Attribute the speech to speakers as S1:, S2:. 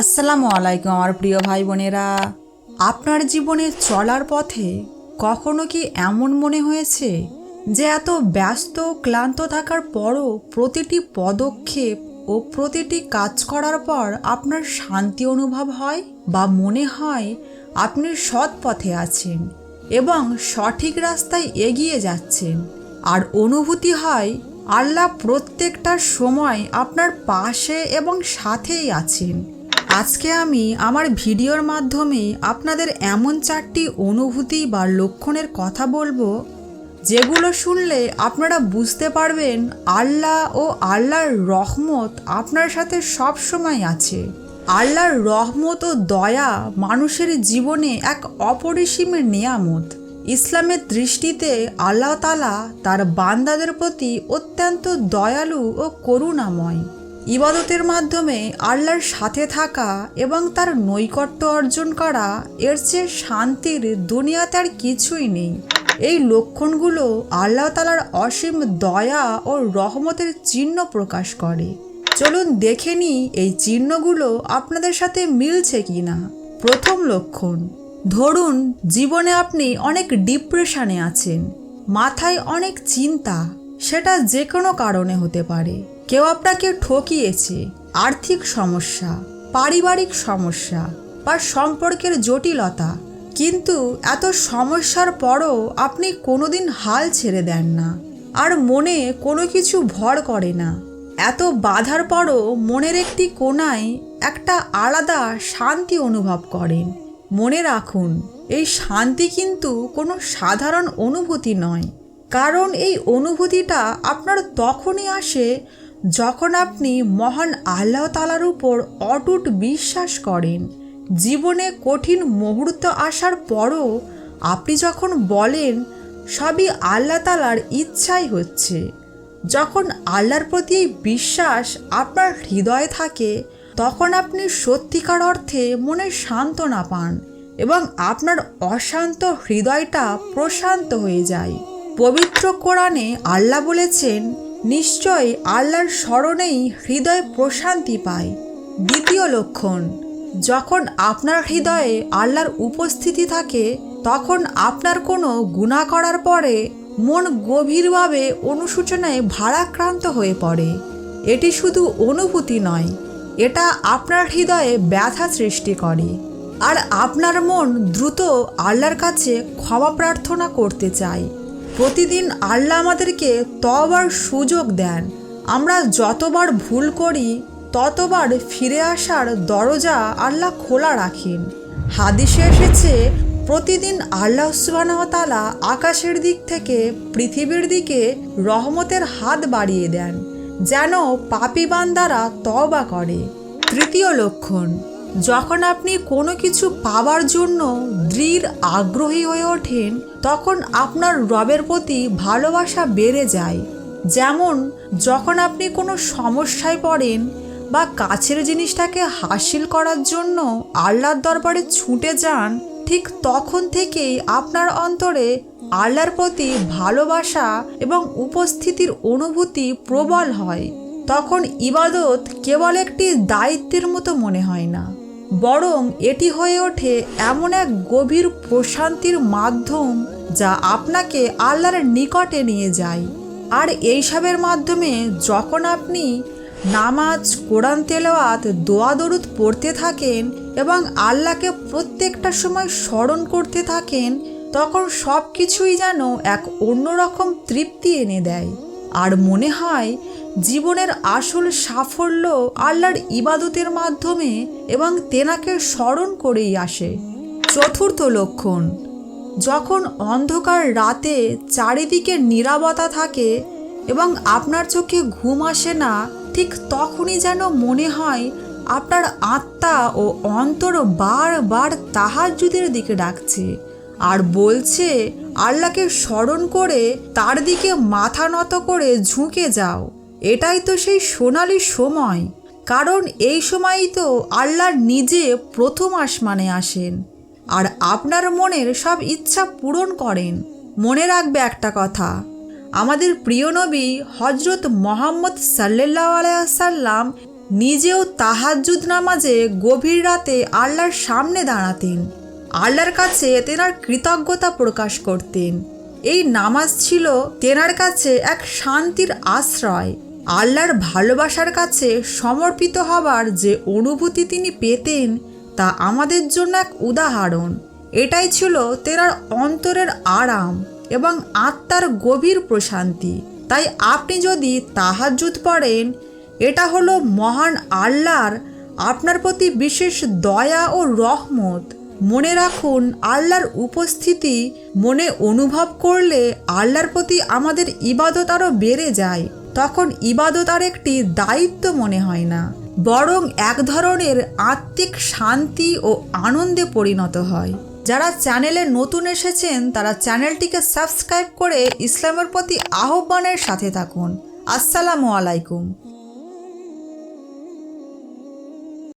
S1: আসসালামু আলাইকুম আমার প্রিয় ভাই বোনেরা। আপনার জীবনে চলার পথে কখনো কি এমন মনে হয়েছে যে এত ব্যস্ত, ক্লান্ত থাকার পরও প্রতিটি পদক্ষেপ ও প্রতিটি কাজ করার পর আপনার শান্তি অনুভব হয় বা মনে হয় আপনি সৎ পথে আছেন এবং সঠিক রাস্তায় এগিয়ে যাচ্ছেন। আর অনুভূতি হয় আল্লাহ প্রত্যেকটা সময় আপনার পাশে এবং সাথেই আছেন। আজকে আমি আমার ভিডিওর মাধ্যমে আপনাদের এমন চারটি অনুভূতি বা লক্ষণের কথা বলব, যেগুলো শুনলে আপনারা বুঝতে পারবেন আল্লাহ ও আল্লাহর রহমত আপনার সাথে সব সময় আছে। আল্লাহর রহমত ও দয়া মানুষের জীবনে এক অপরিসীম নিয়ামত। ইসলামের দৃষ্টিতে আল্লাহ তালা তার বান্দাদের প্রতি অত্যন্ত দয়ালু ও করুণাময়। ইবাদতের মাধ্যমে আল্লাহর সাথে থাকা এবং তার নৈকট্য অর্জন করা, এর চেয়ে শান্তির দুনিয়াতে আর কিছুই নেই। এই লক্ষণগুলো আল্লাহ তালার অসীম দয়া ও রহমতের চিহ্ন প্রকাশ করে। চলুন দেখে নিই এই চিহ্নগুলো আপনাদের সাথে মিলছে কি না প্রথম লক্ষণ, ধরুন জীবনে আপনি অনেক ডিপ্রেশনে আছেন, মাথায় অনেক চিন্তা, সেটা যে কোনো কারণে হতে পারে। কেউ আপনাকে ঠকিয়েছে, আর্থিক সমস্যা, পারিবারিক সমস্যা বা সম্পর্কের জটিলতা। কিন্তু এত সমস্যার পরও আপনি কোনোদিন হাল ছেড়ে দেন না আর মনে কোনো কিছু ভর করে না। এত বাধার পরও মনের একটি কোনায় একটা আলাদা শান্তি অনুভব করেন। মনে রাখুন, এই শান্তি কিন্তু কোনো সাধারণ অনুভূতি নয়। কারণ এই অনুভূতিটা আপনার তখনই আসে যখন আপনি মহান আল্লাহ তালার উপর অটুট বিশ্বাস করেন, জীবনে কঠিন মুহূর্ত আসার পরও আপনি যখন বলেন, সবই আল্লাহ তালার ইচ্ছাই হচ্ছে। যখন আল্লাহর প্রতি বিশ্বাস আপনার হৃদয়ে থাকে, তখন আপনি সত্যিকার অর্থে মনে সান্ত্বনা পান এবং আপনার অশান্ত হৃদয়টা প্রশান্ত হয়ে যায়। পবিত্র কোরআনে আল্লাহ বলেছেন নিশ্চয় আল্লাহর স্মরণেই হৃদয় প্রশান্তি পায়। দ্বিতীয় লক্ষণ, যখন আপনার হৃদয়ে আল্লাহর উপস্থিতি থাকে, তখন আপনার কোনো গুণা করার পরে মন গভীরভাবে অনুশোচনায় ভারাক্রান্ত হয়ে পড়ে। এটি শুধু অনুভূতি নয়, এটা আপনার হৃদয়ে ব্যথা সৃষ্টি করে। আর আপনার মন দ্রুত আল্লাহর কাছে ক্ষমা প্রার্থনা করতে চায়। প্রতিদিন আল্লাহ আমাদেরকে তবার সুযোগ দেন। আমরা যতবার ভুল করি, ততবার ফিরে আসার দরজা আল্লাহ খোলা রাখেন। হাদিসে এসেছে, প্রতিদিন আল্লাহ সুবাহতালা আকাশের দিক থেকে পৃথিবীর দিকে রহমতের হাত বাড়িয়ে দেন, যেন পাপি বান্দারা তবা করে। তৃতীয় লক্ষণ যখন আপনি কোনো কিছু পাওয়ার জন্য দৃঢ় আগ্রহী হয়ে ওঠেন, তখন আপনার রবের প্রতি ভালোবাসা বেড়ে যায়। যেমন, যখন আপনি কোনো সমস্যায় পড়েন বা কাছের জিনিসটাকে হাসিল করার জন্য আল্লাহর দরবারে ছুটে যান, ঠিক তখন থেকেই আপনার অন্তরে আল্লাহর প্রতি ভালোবাসা এবং উপস্থিতির অনুভূতি প্রবল হয়। তখন ইবাদত কেবল একটি দায়িত্বের মতো মনে হয় না। বরং এটি হয়ে ওঠে এমন এক গভীর প্রশান্তির মাধ্যম যা আপনাকে আল্লাহর নিকটে নিয়ে যায়। আর এইসবের মাধ্যমে যখন আপনি নামাজ, কোরআন তেলাওয়াত, দোয়া, দরুদ পড়তে থাকেন এবং আল্লাহকে প্রত্যেকটা সময় স্মরণ করতে থাকেন, তখন সব কিছুই যেন এক অন্যরকম তৃপ্তি এনে দেয়। আর মনে হয় জীবনের আসল সাফল্য আল্লাহর ইবাদতের মাধ্যমে এবং তেনাকে স্মরণ করেই আসে। চতুর্থ লক্ষণ, যখন অন্ধকার রাতে চারিদিকে নিরাবতা থাকে এবং আপনার চোখে ঘুম আসে না, ঠিক তখনই যেন মনে হয় আপনার আত্মা ও অন্তর বারবার তাহাজুদের দিকে ডাকছে আর বলছে, আল্লাহকে স্মরণ করে তার দিকে মাথা নত করে ঝুঁকে যাও। এটাই তো সেই সোনালি সময়। কারণ এই সময়ই তো আল্লাহ নিজে প্রথম আসমানে আসেন। আর আপনার মনের সব ইচ্ছা পূরণ করেন। মনে রাখবে একটা কথা। আমাদের প্রিয় নবী হজরত মোহাম্মদ সাল্লাহ আলাইসাল্লাম নিজেও তাহাজ্জুদ নামাজে গভীর রাতে আল্লাহর সামনে দাঁড়াতেন। আল্লাহর কাছে তেনার কৃতজ্ঞতা প্রকাশ করতেন। এই নামাজ ছিল তেনার কাছে এক শান্তির আশ্রয়। আল্লাহর ভালোবাসার কাছে সমর্পিত হবার যে অনুভূতি তিনি পেতেন তা আমাদের জন্য এক উদাহরণ। এটাই ছিল তেনার অন্তরের আরাম এবং আত্মার গভীর প্রশান্তি। তাই আপনি যদি তাহাজ্জুদ পড়েন, এটা হলো মহান আল্লাহর আপনার প্রতি বিশেষ দয়া ও রহমত। মনে রাখুন, আল্লাহর উপস্থিতি মনে অনুভব করলে আল্লাহর প্রতি আমাদের ইবাদত আরও বেড়ে যায়। তখন ইবাদত আর একটি দায়িত্ব মনে হয় না। বরং এক ধরনের আত্মিক শান্তি ও আনন্দে পরিণত হয়। যারা চ্যানেলে নতুন এসেছেন, তারা চ্যানেলটিকে সাবস্ক্রাইব করে ইসলামের প্রতি আহ্বানের সাথে থাকুন। আসসালামু আলাইকুম।